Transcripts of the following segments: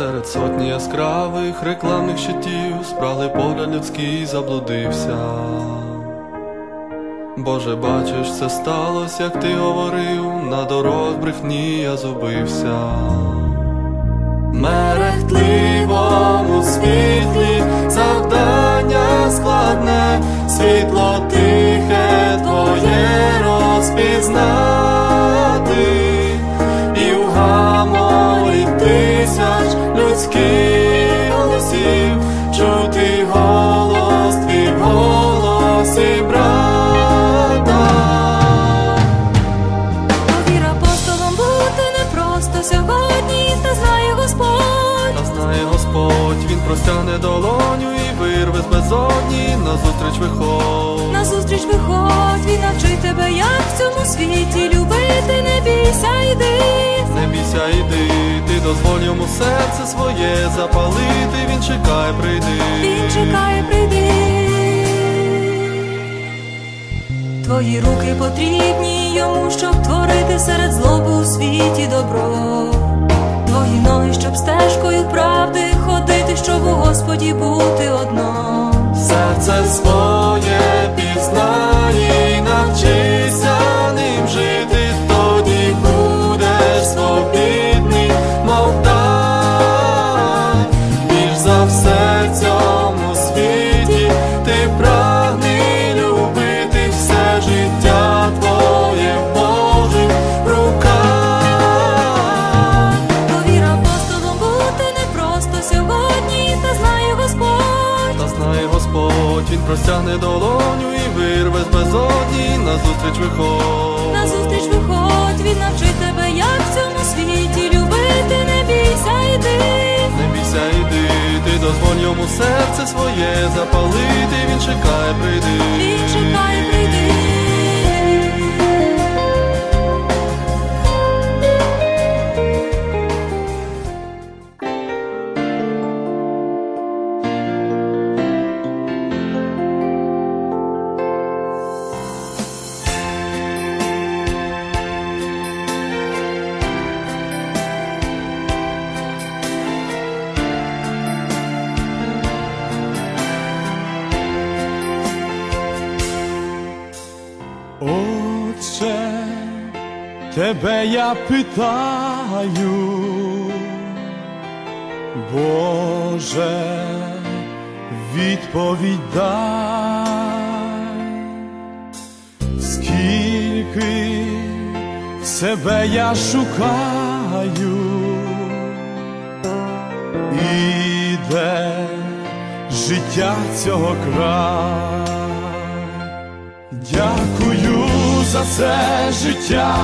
серед сотні яскравих рекламних щитів спрагли погляд людський заблудився. Боже, бачиш, це сталося, як ти говорив, на дорог брехні я зубився. Мерехтливому світлі завдання складне, світло з безодні назустріч виход. Назустріч виходь, він навчить тебе, як в цьому світі любити, не бійся, йди. Не бійся, йди, ти дозволь йому серце своє запалити, він чекає, прийди. Він чекає, прийди. Твої руки потрібні йому, щоб творити серед злоби у світі добро. Твої ноги, щоб стежкою правди ходити, щоб у Господі бути одно. Серце своє пізнай і навчися ним він простягне долоню і вирве з безодні назустріч виходь. Назустріч виходь, він навчить тебе, як в цьому світі любити, не бійся, йди. Не бійся, йди, ти дозволь йому серце своє запалити, він чекає, прийди. Він чекає, тебе я питаю, Боже, відповідь дай, скільки себе я шукаю, і де життя цього край. Дякую за це життя,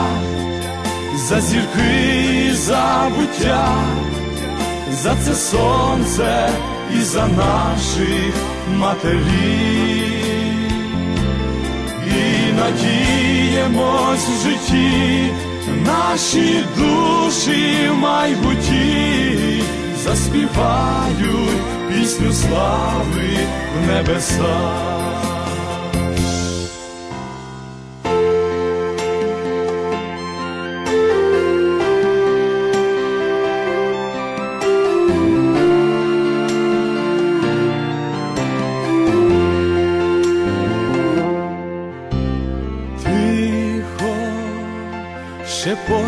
за зірки, за буття, за це сонце і за наших матерів. І надіємось в житті, наші душі в майбутті заспівають пісню слави в небесах.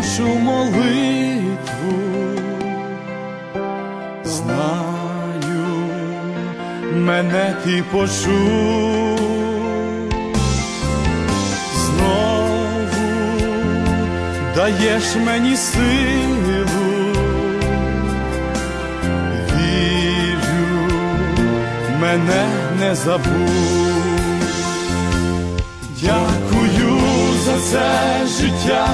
Шепочу молитву, знаю, мене ти почув. Знову даєш мені силу, вірю, мене не забудь. Дякую за це життя,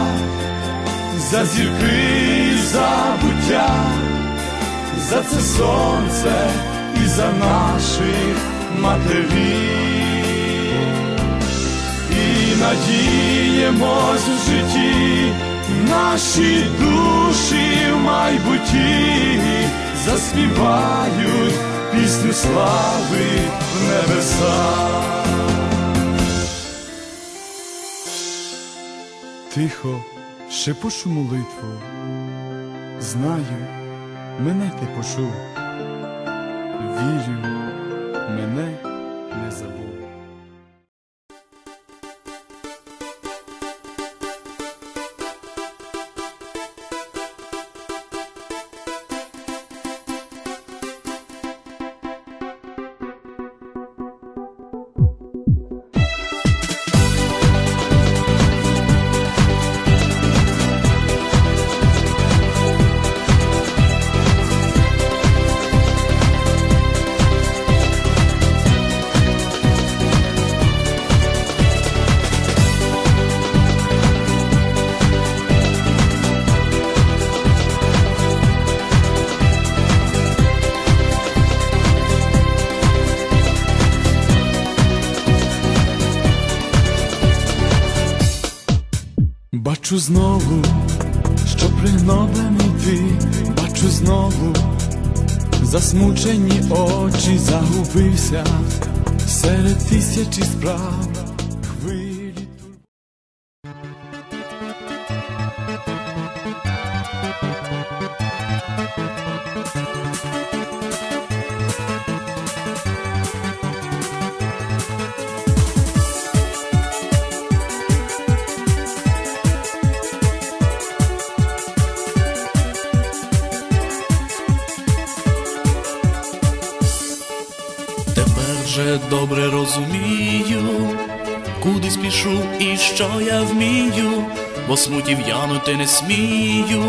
за зірки, за буття, за це сонце і за наших матерів. І надіємось в житті, наші душі в майбутті заспівають пісню слави в небесах. Тихо шепочу молитву, знаю, мене ти почув, вірю, мене Бачу знову, що пригноблений ти, бачу знову, засмучені очі загубився серед тисячі справ. Хвилі вже добре розумію, куди спішу і що я вмію, бо смуті в'янути не смію,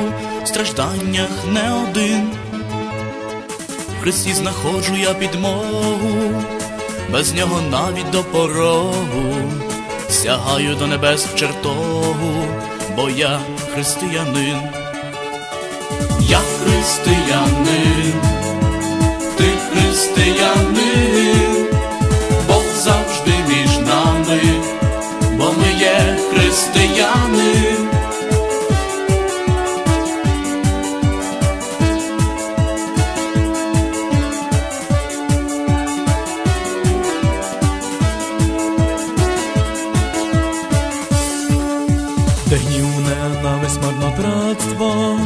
в стражданнях не один. В Христі знаходжу я підмогу, без нього навіть до порогу, сягаю до небес чертогу, бо я християнин, я християнин ти християнин, ненависть марнотратство,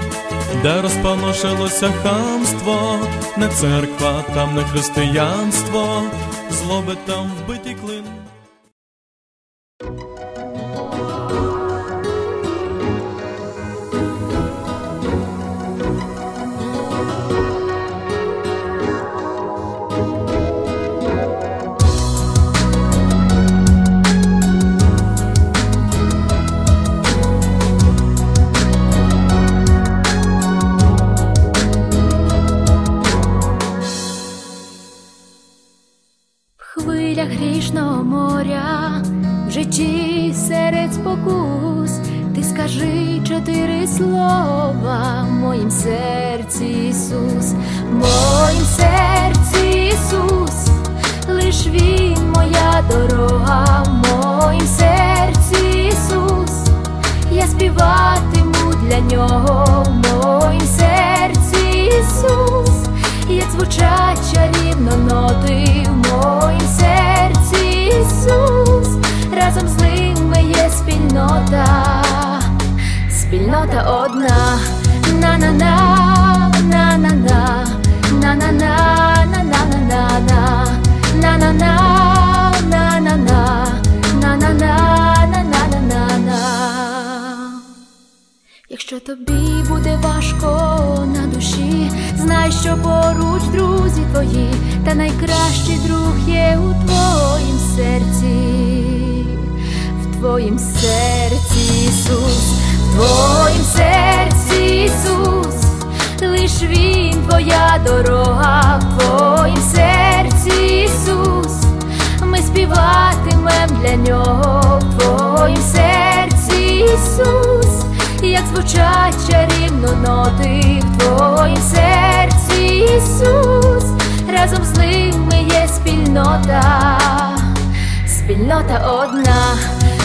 де розпаношилося хамство, не церква, там не християнство, злоби там вбиті клин. Хвилях грішного моря, в житті серед спокус, ти скажи чотири слова в моїм серці, Ісус, в моїм серці Ісус, лиш Він моя дорога, в моїм серці Ісус, я співатиму для нього, в моїм серці Ісус, як звучать чарівно ноти разом з ними є спільнота, спільнота одна, на-на-на, на-на-на, на-на-на, на-на-на-на, на-на-на, на-на-на, на-на-на. Якщо тобі буде важко на душі, знай, що поруч друзі твої, та найкращий друг є у твоїм серці, твоїм серці, Ісус, в твоїм серці, Ісус, лиш Він твоя дорога, в твоїм серці, Ісус, ми співатимем для нього. В твоїм серці, Ісус, як звучать чарівно ноти. В твоїм серці, Ісус, разом з ними є спільнота, спільнота одна,